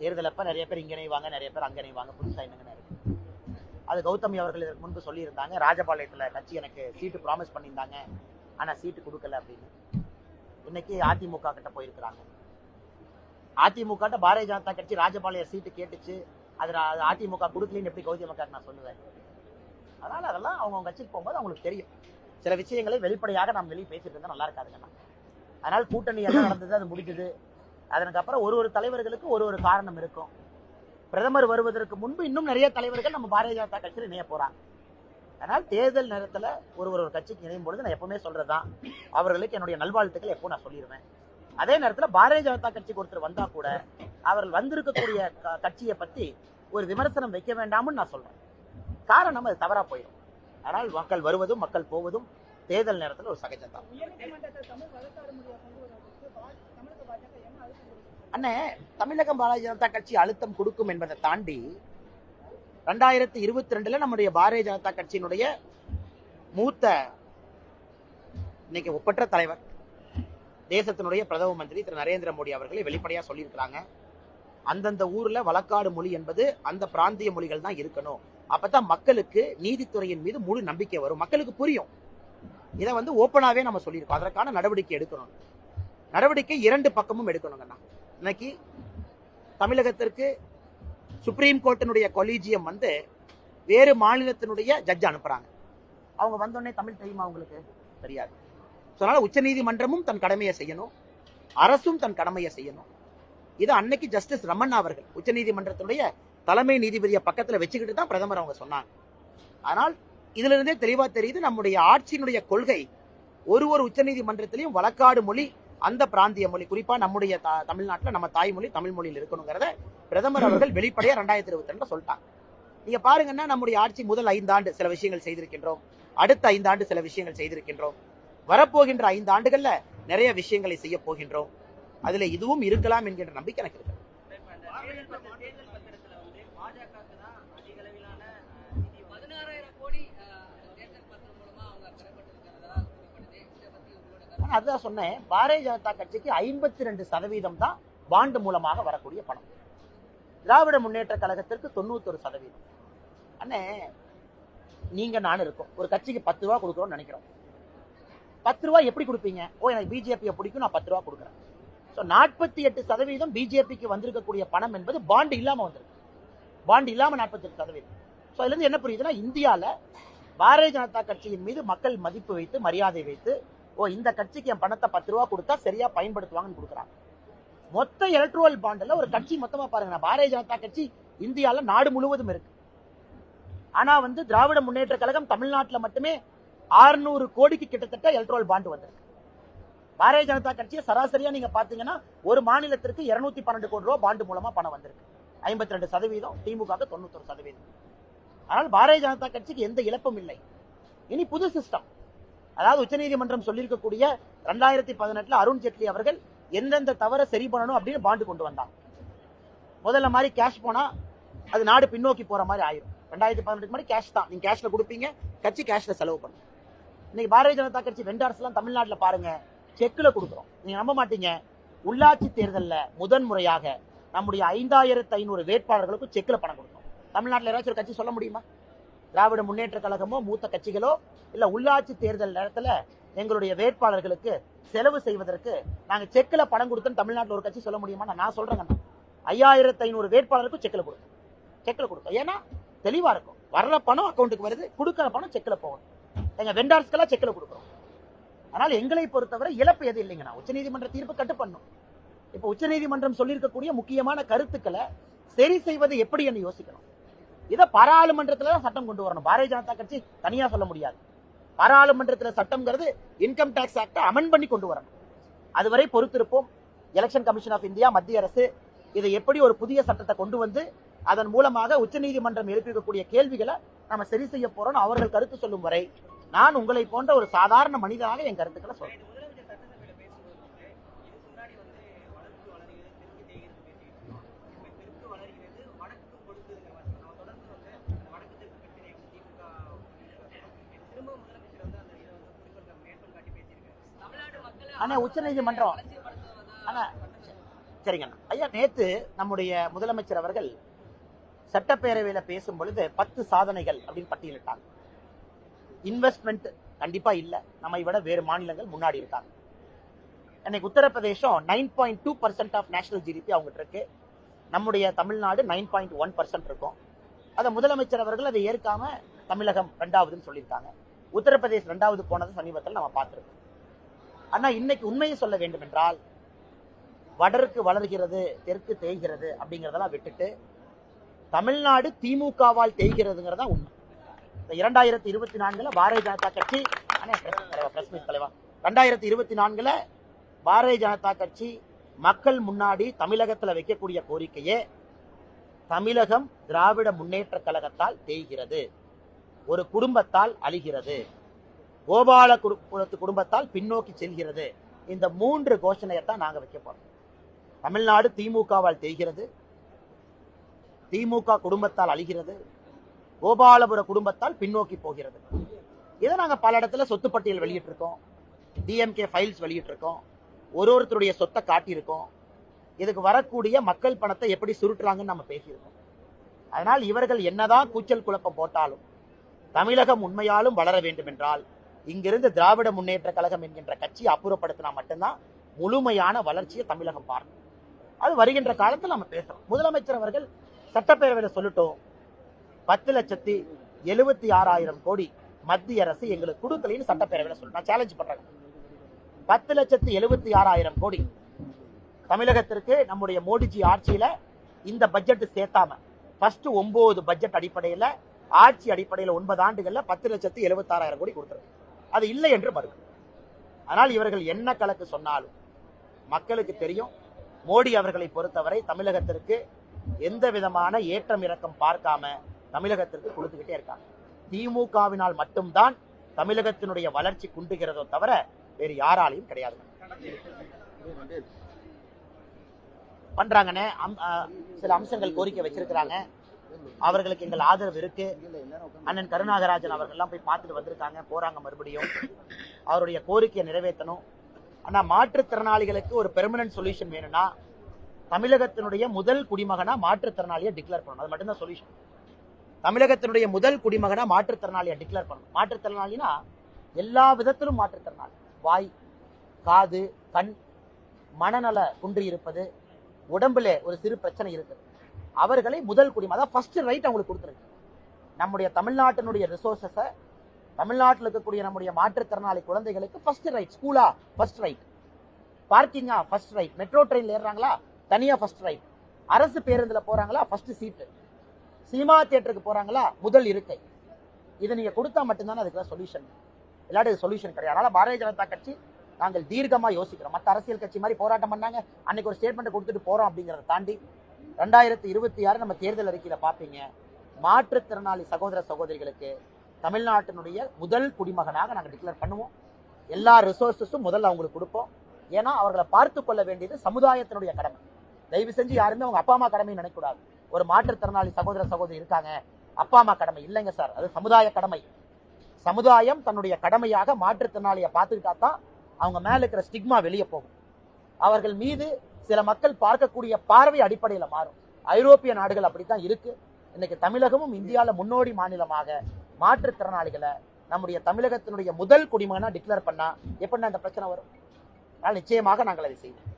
தேர்தலப்ப நிறைய பேர் இங்கே நெய்வாங்க நிறைய பேர் அங்கே நெய்வாங்க புதுசாக என்னங்கன்னு இருக்கு. அது கௌதமி அவர்கள் இதற்கு முன்பு சொல்லியிருந்தாங்க ராஜபாளையத்துல கட்சி எனக்கு சீட்டு ப்ராமிஸ் பண்ணியிருந்தாங்க ஆனா சீட்டு கொடுக்கல அப்படின்னு. இன்னைக்கு அதிமுக கிட்ட போயிருக்கிறாங்க. அதிமுக கிட்ட பாரதிய ஜனதா கட்சி ராஜபாளையம் சீட்டு கேட்டுச்சு. அது அதிமுக கொடுக்கலன்னு எப்படி கௌதமி அக்கா நான் சொல்லுவேன்? அதனால அதெல்லாம் அவங்க கட்சிக்கு போகும்போது அவங்களுக்கு தெரியும். சில விஷயங்களை வெளிப்படையாக நாம் வெளியே பேசிட்டு இருந்தால் நல்லா இருக்காதுங்கண்ணா. அதனால் கூட்டணி என்ன நடந்தது அது முடிஞ்சது. அதற்கப்புறம் ஒரு ஒரு தலைவர்களுக்கு ஒரு ஒரு காரணம் இருக்கும். பிரதமர் வருவதற்கு முன்பு இன்னும் நிறைய தலைவர்கள் நம்ம பாரதிய ஜனதா கட்சியில் இணைய போறாங்க. அதனால் தேர்தல் நேரத்துல ஒரு ஒரு கட்சிக்கு இணையும் பொழுது நான் எப்பவுமே சொல்றதுதான். அவர்களுக்கு என்னுடைய நல்வாழ்த்துக்கள் எப்போ நான் சொல்லிடுவேன் அதே நேரத்துல பாரதிய ஜனதா கட்சிக்கு ஒருத்தர் வந்தா கூட அவர்கள் வந்திருக்கக்கூடிய க- கட்சியை பத்தி ஒரு விமர்சனம் வைக்க வேண்டாம்னு நான் சொல்றேன். காரணம் அது தவறா போயிடும். அதனால் மக்கள் வருவதும் மக்கள் போவதும் தேர்தல் நேரத்துல ஒரு சகஜம்தான் தமிழ் வழக்காடு முடிவை கொண்டு வருவதற்கு பா- தமிழக பாஜக என்ன அழுத்தம் கொடுக்குது? அண்ணே தமிழகம் பாரதிய ஜனதா கட்சி அழுத்தம் கொடுக்கும் என்பதை தாண்டி ரெண்டாயிரத்தி இருபத்தி ரெண்டுல நம்முடைய பாரதிய ஜனதா கட்சியினுடைய மூத்த இன்னைக்கு ஒப்பற்ற தலைவர் தேசத்தினுடைய பிரதம மந்திரி திரு நரேந்திர மோடி அவர்களை வெளிப்படையா சொல்லியிருக்கிறாங்க. அந்தந்த ஊர்ல வழக்காடு மொழி என்பது அந்த பிராந்திய மொழிகள் தான் இருக்கணும். அப்பதான் மக்களுக்கு நீதித்துறையின் மீது முழு நம்பிக்கை வரும். மக்களுக்கு புரியும். இதை வந்து ஓப்பனாவே நம்ம சொல்லியிருக்கோம். அதற்கான நடவடிக்கை எடுக்கணும். நடவடிக்கை இரண்டு பக்கமும் எடுக்கணுங்கண்ணா இன்னைக்கு தமிழகத்திற்கு சுப்ரீம் கோர்ட்டினுடைய கொலீஜியம் வந்து வேறு மாநிலத்தினுடைய ஜட்ஜ் அனுப்புறாங்க. அவங்க வந்தோடனே தமிழ் தெரியுமா அவங்களுக்கு தெரியாது. அதனால உச்சநீதிமன்றமும் தன் கடமையை செய்யணும். அரசும் தன் கடமையை செய்யணும். இது அன்னைக்கு ஜஸ்டிஸ் ரமண்ணா அவர்கள் உச்சநீதிமன்றத்தினுடைய தலைமை நீதிபதியை பக்கத்தில் வச்சுக்கிட்டு தான் பிரதமர் அவங்க சொன்னாங்க. ஆனால் இதுல இருந்தே தெளிவா தெரியுது நம்முடைய ஆட்சியினுடைய கொள்கை ஒரு ஒரு உச்சநீதிமன்றத்திலையும் வழக்காடு மொழி அந்த பிராந்திய மொழி குறிப்பா நம்முடைய தமிழ்நாட்டில் தமிழ்நாட்டுல நம்ம தாய்மொழி தமிழ் மொழியில் இருக்கணுங்கிறத பிரதமர் அவர்கள் வெளிப்படையா ரெண்டாயிரத்தி இருபத்தி ரெண்டுல சொல்லிட்டாங்க. நீங்க பாருங்கன்னா நம்முடைய ஆட்சி முதல் ஐந்தாண்டு சில விஷயங்கள் செய்திருக்கின்றோம். அடுத்த ஐந்தாண்டு சில விஷயங்கள் செய்திருக்கின்றோம். வரப்போகின்ற ஐந்து ஆண்டுகள்ல நிறைய விஷயங்களை செய்ய போகின்றோம். அதுல இதுவும் இருக்கலாம் என்கின்ற நம்பிக்கை எனக்கு இருக்கு. இப்ப தேர்தல் பத்திர- தேர்தல் பத்திரத்துல வந்து பாஜகவுக்கு தான் அதிக அளவிலான அஹ், நிதி வந்து- பதினாறாயிரம் கோடி அஹ், தேர்தல் பத்திரம் மூலமா அவங்க பெறப்பட்டிருக்கிறதா கூறப்படுது இதை பத்தி உங்களோட கருத்து நான் அதுதான் சொன்னேன் பாரதிய ஜனதா கட்சிக்கு ஐம்பத்தி ரெண்டு சதவீதம் தான் பாண்டு மூலமாக வரக்கூடிய பணம். திராவிட முன்னேற்ற கழகத்திற்கு தொண்ணூத்தொரு சதவீதம். அண்ணே நீங்க நான் இருக்கோம். ஒரு கட்சிக்கு பத்து ரூபா கொடுக்குறோம்னு நினைக்கிறோம். பத்து ரூபா எப்படி கொடுப்பீங்க? ஓ எனக்கு பிஜேபியை பிடிக்கும் நான் பத்து ரூபா கொடுக்குறேன். ஸோ நாற்பத்தி எட்டு சதவீதம் பிஜேபிக்கு வந்திருக்கக்கூடிய பணம் என்பது பாண்டு இல்லாம வந்திருக்கு. பாண்டு இல்லாம நாற்பத்தி எட்டு சதவீதம் ஸோ அதுலேருந்து என்ன புரியுதுன்னா இந்தியால பாரதிய ஜனதா கட்சியின் மீது மக்கள் மதிப்பு வைத்து மரியாதை வைத்து ஓ இந்த கட்சிக்கு என் பணத்தை பத்து ரூபா கொடுத்தா சரியா பயன்படுத்துவாங்கன்னு கொடுக்குறாங்க. மொத்த எலக்ட்ரோல் பாண்டில் ஒரு கட்சி மொத்தமா பாருங்க. பாரதிய ஜனதா கட்சி இந்தியால நாடு முழுவதும் இருக்கு. ஆனா வந்து திராவிட முன்னேற்ற கழகம் தமிழ்நாட்டுல மட்டுமே 600 கோடிக்கு கிட்டத்தட்ட எலக்ட்ரோல் பாண்டு வந்திருக்கு. பாரதிய ஜனதா கட்சியை சராசரியா நீங்க பாத்தீங்கன்னா ஒரு மாநிலத்திற்கு 212 பன்னெண்டு கோடி ரூபா பாண்டு மூலமா பணம் வந்திருக்கு. ஐம்பத்தி ரெண்டு சதவீதம் திமுக தொண்ணூத்தொரு சதவீதம். ஆனால் பாரதிய ஜனதா கட்சிக்கு எந்த இழப்பும் இல்லை. இனி புது சிஸ்டம் அதாவது உச்சநீதிமன்றம் சொல்லியிருக்கக்கூடிய ரெண்டாயிரத்தி பதினெட்டுல அருண் ஜேட்லி அவர்கள் எந்தெந்த தவற சரி பண்ணணும் அப்படின்னு பாண்டு கொண்டு வந்தாங்க. முதல்ல மாதிரி கேஷ் போனா அது நாடு பின்னோக்கி போற மாதிரி ஆயிரும். ரெண்டாயிரத்தி பதினெட்டுக்கு மாதிரி கேஷ் தான். நீங்க கேஷ்ல கொடுப்பீங்க கட்சி கேஷ்ல செலவு பண்ணும். இன்னைக்கு பாரதிய ஜனதா கட்சி வெண்டார்ஸ் எல்லாம் தமிழ்நாட்டுல பாருங்க செக்ல கொடுக்குறோம். நீங்க நம்ப மாட்டீங்க. உள்ளாட்சி தேர்தலில் முதன் முறையாக நம்முடைய ஐந்தாயிரத்து ஐநூறு வேட்பாளர்களுக்கும் செக்ல பணம் கொடுக்கணும் தமிழ்நாட்டில் ஏதாச்சும் ஒரு கட்சி சொல்ல முடியுமா? திராவிட முன்னேற்ற கழகமோ மூத்த கட்சிகளோ இல்ல உள்ளாட்சி தேர்தல் நேரத்துல எங்களுடைய வேட்பாளர்களுக்கு செலவு செய்வதற்கு நாங்க செக்ல பணம் கொடுத்தோம் தமிழ்நாட்டில் ஒரு கட்சி சொல்ல முடியுமா? நான் சொல்றேங்க ஐயாயிரத்து ஐநூறு வேட்பாளருக்கு செக்ல கொடுத்தோம் செக்ல கொடுத்தோம் ஏன்னா தெளிவா இருக்கும். வர்ற பணம் அக்கௌண்ட்டுக்கு வருது கொடுக்குற பணம் செக்ல போகும். எங்க வெண்டார்ஸ்க்கெல்லாம் செக்ல கொடுக்குறோம். அதனால எங்களை பொறுத்தவரை இழப்பு எது இல்லைங்கண்ணா உச்சநீதிமன்ற தீர்ப்பு கட்டு பண்ணும். இப்போ உச்சநீதிமன்றம் சொல்லியிருக்கக்கூடிய முக்கியமான கருத்துக்களை சரி செய்வது எப்படி என்று யோசிக்கணும். இதை பாராளுமன்றத்துல தான் சட்டம் கொண்டு வரணும். பாரதிய ஜனதா கட்சி தனியா சொல்ல முடியாது. பாராளுமன்றத்தில் சட்டம்ங்கிறது இன்கம் டேக்ஸ் ஆக்டை அமெண்ட் பண்ணி கொண்டு வரணும். அதுவரை பொறுத்திருப்போம். எலெக்ஷன் கமிஷன் ஆஃப் இந்தியா மத்திய அரசு இதை எப்படி ஒரு புதிய சட்டத்தை கொண்டு வந்து அதன் மூலமாக உச்சநீதிமன்றம் எழுப்பியிருக்கக்கூடிய கேள்விகளை நம்ம சரி செய்ய போறோம்னு அவர்கள் கருத்து சொல்லும் வரை நான் உங்களை போன்ற ஒரு சாதாரண மனிதனாக என் கருத்துக்களை சொல்றேன் இது முதலமைச்சர் சட்டசபையில பேசும்போது வந்து இதுக்கு முன்னாடி வந்து வடக்கு வளர்கிறது தெற்கு தேய்கிறது பேசிட்டு இப்ப தெற்கு வளர்கிறது வடக்கு கொடுக்குதுங்கிற மாதிரி நம்ம தொடர்ந்து வந்து அந்த வடக்கு தெற்கு பிரச்சனையை வந்து திமுக திரும்ப முதலமைச்சர் வந்து அந்த இதை வந்து ஆனால் உச்ச நீதிமன்றம் பேசியிருக்காரு உச்சநீதிமன்றம் சரிங்க ஐயா நேத்து நம்முடைய முதலமைச்சர் அவர்கள் சட்டப்பேரவையில பேசும் பொழுது பத்து சாதனைகள் அப்படின்னு பட்டியலிட்டாங்க. இன்வெஸ்ட்மெண்ட் கண்டிப்பா இல்ல. நம்மை விட வேறு மாநிலங்கள் முன்னாடி இருக்காங்க. இன்னைக்கு Uttar Pradesh nine point two percent of national GDP அவங்ககிட்ட இருக்கு. நம்முடைய Tamil Nadu nine point one percent இருக்கும். அதை முதலமைச்சர் அவர்கள் அதை ஏற்காம தமிழகம் ரெண்டாவதுன்னு சொல்லியிருக்காங்க. உத்தரப்பிரதேஷ் ரெண்டாவது போனது சமீபத்தில் நம்ம பார்த்துருக்கோம். ஆனா இன்னைக்கு உண்மையை சொல்ல வேண்டும் என்றால் வடருக்கு வளர்கிறது தெற்கு தேய்கிறது அப்படிங்கிறதெல்லாம் விட்டுட்டு தமிழ்நாடு திமுகவால் தேய்கிறதுங்கிறதா உண்மை. இந்த இரண்டாயிரத்தி இருபத்தி நான்குல பாரதிய ஜனதா கட்சி அண்ணே, தலைவா, press தலைவா. ரெண்டாயிரத்தி இருபத்தி நான்குல பாரதிய ஜனதா கட்சி மக்கள் முன்னாடி தமிழகத்தில் வைக்கக்கூடிய கோரிக்கையே தமிழகம் திராவிட முன்னேற்ற கழகத்தால் தேய்கிறது. ஒரு குடும்பத்தால் அழிகிறது. கோபால குலத்து குடும்பத்தால் பின்னோக்கி செல்கிறது. இந்த மூன்று கோஷணையை தான் நாங்கள் வைக்க போறோம். தமிழ்நாடு திமுகவால் தேய்கிறது. திமுக குடும்பத்தால் அழிகிறது. கோபாலபுர குடும்பத்தால் பின்னோக்கி போகிறது. இதை நாங்கள் பல இடத்துல சொத்து பட்டியல் வெளியிட்டிருக்கோம். DMK files வெளியிட்டிருக்கோம். ஒரு ஒருத்தருடைய சொத்தை காட்டியிருக்கோம். இதுக்கு வரக்கூடிய மக்கள் பணத்தை எப்படி சுருட்டுறாங்கன்னு நம்ம பேசியிருக்கோம். அதனால் இவர்கள் என்னதான் கூச்சல் குழப்பம் போட்டாலும் தமிழகம் உண்மையாலும் வளர வேண்டும் என்றால் இங்கிருந்து திராவிட முன்னேற்ற கழகம் என்கின்ற கட்சி அப்புறப்படுத்தினா மட்டும்தான் முழுமையான வளர்ச்சியை தமிழகம் பார்க்கும். அது வருகின்ற காலத்தில் நம்ம பேசுறோம். முதலமைச்சர் அவர்கள் சட்டப்பேரவையில் சொல்லட்டும் பத்து லட்சத்தி எழுபத்தி ஆறாயிரம் கோடி மத்திய அரசு எங்களுக்கு கொடுக்கலன்னு சட்டப்பேரவையில் சொல்லணும் நான் சேலஞ்ச் பண்றேன். பத்து லட்சத்தி எழுபத்தி ஆறாயிரம் கோடி தமிழகத்திற்கு நம்முடைய மோடிஜி ஆட்சியில இந்த பட்ஜெட் சேர்த்தாம ஃபர்ஸ்ட் ஒன்பது பட்ஜெட் அடிப்படையில ஆட்சி அடிப்படையில் ஒன்பது ஆண்டுகள்ல பத்து லட்சத்தி எழுபத்தாறாயிரம் கோடி கொடுத்துருக்கு. அது இல்லை என்று மறுக்கும். ஆனால் இவர்கள் என்ன கலக்கு சொன்னாலும் மக்களுக்கு தெரியும். மோடி அவர்களை பொறுத்தவரை தமிழகத்திற்கு எந்த விதமான ஏற்றம் இறக்கம் பார்க்காம தமிழகத்திற்கு கொடுத்துக்கிட்டே இருக்காங்க. திமுகவினால் மட்டும்தான் தமிழகத்தினுடைய வளர்ச்சி குண்டுகிறதோ தவிர வேறு யாராலையும் கிடையாது. பண்றாங்கன்னு அம்- சில அம்சங்கள் கோரிக்கை வச்சிருக்கிறாங்க. அவர்களுக்கு எங்கள் ஆதரவு இருக்கு. அண்ணன் கருணாகராஜன் அவர்கள்லாம் போய் பார்த்துட்டு வந்திருக்காங்க. போறாங்க மறுபடியும். அவருடைய கோரிக்கையை நிறைவேற்றணும். ஆனா மாற்றுத்திறனாளிகளுக்கு ஒரு பெர்மனன்ட் சொல்யூஷன் வேணும்னா தமிழகத்தினுடைய முதல் குடிமகனா மாற்றுத்திறனாளியை டிக்ளேர் பண்ணணும். அது மட்டும்தான் சொல்யூஷன் தமிழகத்தினுடைய முதல் குடிமகனா மாற்றுத்திறனாளியை டிக்ளேர் பண்ணணும். மாற்றுத்திறனாளினா எல்லா விதத்திலும் மாற்றுத்திறனாளி. வாய் காது கண் மனநல குன்றி இருப்பது உடம்புல ஒரு சிறு பிரச்சனை இருக்குது. அவர்களை முதல் குடிமை அதான் ஃபர்ஸ்ட் ரைட் அவங்களுக்கு கொடுத்துருக்கு. நம்முடைய தமிழ்நாட்டினுடைய ரிசோர்சஸை தமிழ்நாட்டில் இருக்கக்கூடிய நம்முடைய மாற்றுத்திறனாளி குழந்தைகளுக்கு ஃபர்ஸ்ட் ரைட் ஸ்கூலா ஃபர்ஸ்ட் ரைட் பார்க்கிங்கா ஃபர்ஸ்ட் ரைட் மெட்ரோ ட்ரெயின்ல ஏறுறாங்களா? தனியா ஃபர்ஸ்ட் ரைட் அரசு பேருந்தில் போறாங்களா? ஃபர்ஸ்ட் சீட்டு சினிமா தியேட்டருக்கு போறாங்களா? முதல் இருக்கை. இதை நீங்க கொடுத்தா மட்டும்தானே அதுக்கு சொல்யூஷன் இல்லாட்டி சொல்யூஷன் கிடையாது. அதனால பாரதிய ஜனதா கட்சி நாங்கள் தீர்க்கமாக யோசிக்கிறோம். மற்ற அரசியல் கட்சி மாதிரி போராட்டம் பண்ணாங்க. அன்னைக்கு ஒரு ஸ்டேட்மெண்ட் கொடுத்துட்டு போறோம் அப்படிங்கிறத தாண்டி ரெண்டாயிரத்தி இருபத்தி ஆறு நம்ம தேர்தல் அறிக்கையில பாப்பீங்க மாற்றுத்திறனாளி சகோதர சகோதரிகளுக்கு தமிழ்நாட்டினுடைய முதல் குடிமகனாக நாங்கள் டிக்ளேர் பண்ணுவோம். எல்லா ரிசோர்ஸஸும் முதல்ல அவங்களுக்கு கொடுப்போம். ஏன்னா அவர்களை பார்த்து கொள்ள வேண்டியது சமுதாயத்தினுடைய கடமை. தயவு செஞ்சு யாருமே அவங்க அப்பா அம்மா கடமை நினைக்கக்கூடாது ஒரு மாற்றுத்திறனாளி சகோதர சகோதரி இருக்காங்க அப்பா அம்மா கடமை இல்லைங்க சார். அது சமுதாய கடமை. சமுதாயம் தன்னுடைய கடமையாக மாற்றுத்திறனாளியை பார்த்துக்கிட்டா தான் அவங்க மேல இருக்கிற ஸ்டிக்மா வெளியே போகும். அவர்கள் மீது சில மக்கள் பார்க்கக்கூடிய பார்வை அடிப்படையில மாறும். ஐரோப்பிய நாடுகள் அப்படித்தான் இருக்கு. இன்னைக்கு தமிழகமும் இந்தியாவில் முன்னோடி மாநிலமாக மாற்றுத்திறனாளிகளை நம்முடைய தமிழகத்தினுடைய முதல் குடிமகனா டிக்ளேர் பண்ணா எப்படின்னா இந்த பிரச்சனை வரும். அதனால் நிச்சயமாக நாங்கள் அதை செய்வோம்.